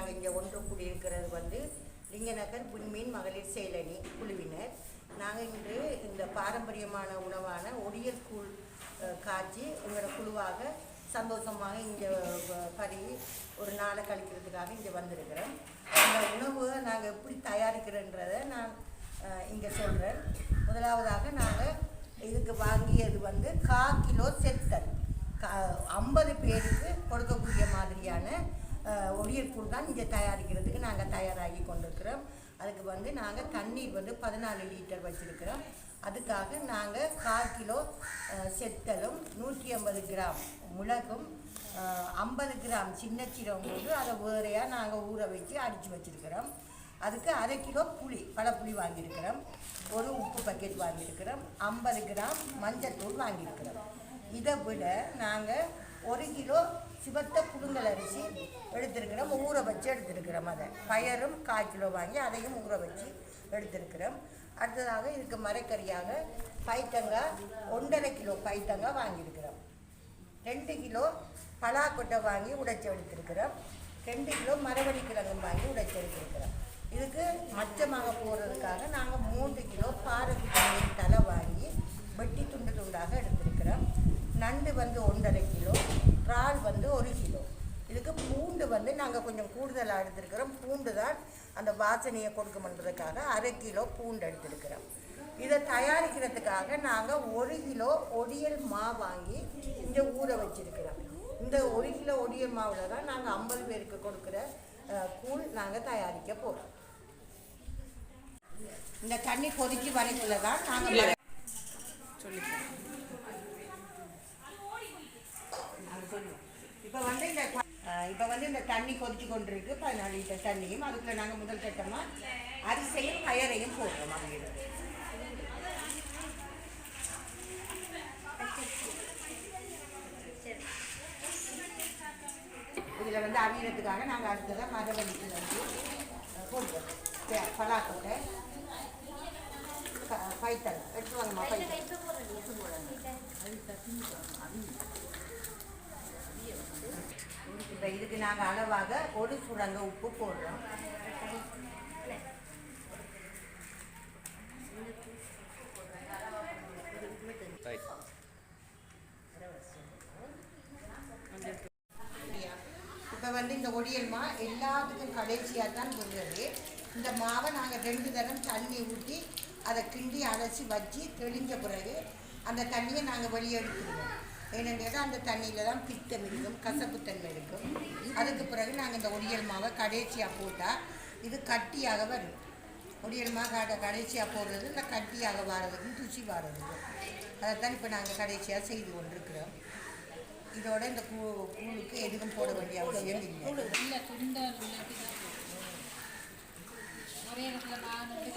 நாங்கள் இங்கே ஒன்று கூடியிருக்கிறது வந்து லிங்கநகர் புன்மீன் மகளிர் செயலணி குழுவினர். நாங்கள் இன்று இந்த பாரம்பரியமான உணவான ஒடியல் கூழ் காய்ச்சி எங்களோட குழுவாக சந்தோஷமாக இங்கே பருகி ஒரு நாளை கழிக்கிறதுக்காக இங்கே வந்திருக்கிறோம். இந்த உணவு நாங்கள் எப்படி தயாரிக்கிறோன்றதை நான் இங்கே சொல்கிறேன் முதலாவதாக நாங்கள் இதுக்கு வாங்கியது வந்து கா கிலோ செத்தல். ஐம்பது பேருக்கு அஹ், ஒடியற்கூழ் தான் இங்கே தயாரிக்கிறதுக்கு நாங்கள் தயாராகி கொண்டிருக்கிறோம். அதுக்கு வந்து நாங்கள் தண்ணீர் வந்து பதினாலு லிட்டர் வச்சுருக்கிறோம். அதுக்காக நாங்கள் கால் கிலோ செத்தலும் நூற்றி ஐம்பது கிராம் மிளகும் ஐம்பது கிராம் சின்ன சீரகம் போட்டு அதை வேறையாக நாங்கள் ஊற வச்சு அடித்து வச்சுருக்கிறோம். அதுக்கு அரை கிலோ புளி பழப்புளி வாங்கியிருக்கிறோம். ஒரு உப்பு பக்கெட் வாங்கியிருக்கிறோம். ஐம்பது கிராம் மஞ்சத்தூள் வாங்கியிருக்கிறோம். இதை விட நாங்கள் ஒரு கிலோ சிவத்த புழுங்கல் அரிசி எடுத்திருக்கிறோம். ஊற வச்சு எடுத்திருக்கிறோம் அதை. பயரும் கால் கிலோ வாங்கி அதையும் ஊற வச்சு எடுத்திருக்கிறோம். அடுத்ததாக இதுக்கு மரக்கறியாக பைத்தங்காய் ஒன்றரை கிலோ பைத்தங்காய் வாங்கியிருக்கிறோம். ரெண்டு கிலோ பலாக்கொட்டை வாங்கி உடைச்சி எடுத்திருக்கிறோம். ரெண்டு கிலோ மரவள்ளி கிழங்கு வாங்கி உடைச்சி எடுத்திருக்கிறோம். இதுக்கு மச்சமாக போடுறதுக்காக நாங்கள் மூன்று கிலோ பாரதி தலை வாங்கி வெட்டி துண்டு துண்டாக எடுத்திருக்கிறோம். நண்டு வந்து ஒன்றரை கிலோ இறால் வந்து ஒரு கிலோ. இதுக்கு பூண்டு வந்து நாங்கள் கொஞ்சம் கூடுதலாக எடுத்திருக்கிறோம். பூண்டு தான் அந்த வாசனையை கொடுக்குமன்றதுக்காக அரை கிலோ பூண்டு எடுத்திருக்கிறோம். இதை தயாரிக்கிறதுக்காக நாங்கள் ஒரு கிலோ ஒடியல் மா வாங்கி இந்த ஊற வச்சிருக்கிறோம். இந்த ஒரு கிலோ ஒடியல் மாவில் தான் நாங்கள் ஐம்பது பேருக்கு கொடுக்குற கூழ் நாங்கள் தயாரிக்க போகிறோம் இந்த தண்ணி கொதிச்சு வரைக்குள்ள தான் நாங்கள் இப்போ வந்து இந்த இப்போ வந்து இந்த தண்ணி கொதிச்சு கொண்டிருக்கு. பதினாலு லிட்டர் தண்ணியும். அதுக்குள்ள நாங்கள் முதல் கட்டமாக அரிசையும் பயரையும் போடுறோம் அப்படிங்கிறது இதில் வந்து அவியறதுக்காக நாங்கள் அடுத்ததாக மரவள்ளிக்கு வந்து அஹ், பலாக்கோட்டை தே- பலாக்கொட்டை ப- எடுத்து வாங்கம்மா பைத்தலை இப்போ இதுக்கு நாங்கள் அளவாக ஒரு சுரங்க உப்பு போடுறோம். இப்போ வந்து இந்த ஒடியல் மா எல்லாத்துக்கும் கடைசியாக தான் போடுறது இந்த மாவை நாங்கள் ரெண்டு தரம் தண்ணி ஊற்றி அதை கிண்டி அரைச்சி வச்சு தெளிஞ்ச பிறகு அந்த தண்ணியை நாங்கள் வெளியே எடுத்துடுவோம் ஏனென்றால் அந்த தண்ணியில் தான் பித்தம் இருக்கும் கசப்புத்தன்மை இருக்கும். அதுக்கு பிறகு நாங்கள் இந்த ஒடியல் மாவை கடைசியாக போட்டால் இது கட்டியாக வரும். ஒடியல் மாவு கட கடைசியாக போடுறது இந்த கட்டியாக வாரதுக்கும் துசி வாரதுக்கும். அதைத்தான் இப்போ நாங்கள் கடைசியாக செய்து கொண்டிருக்கிறோம். இதோட இந்த கூ கூழுக்கு எதுவும் போட வேண்டிய அவசியம் இல்லை. நிறைய இடத்துல நான் வந்து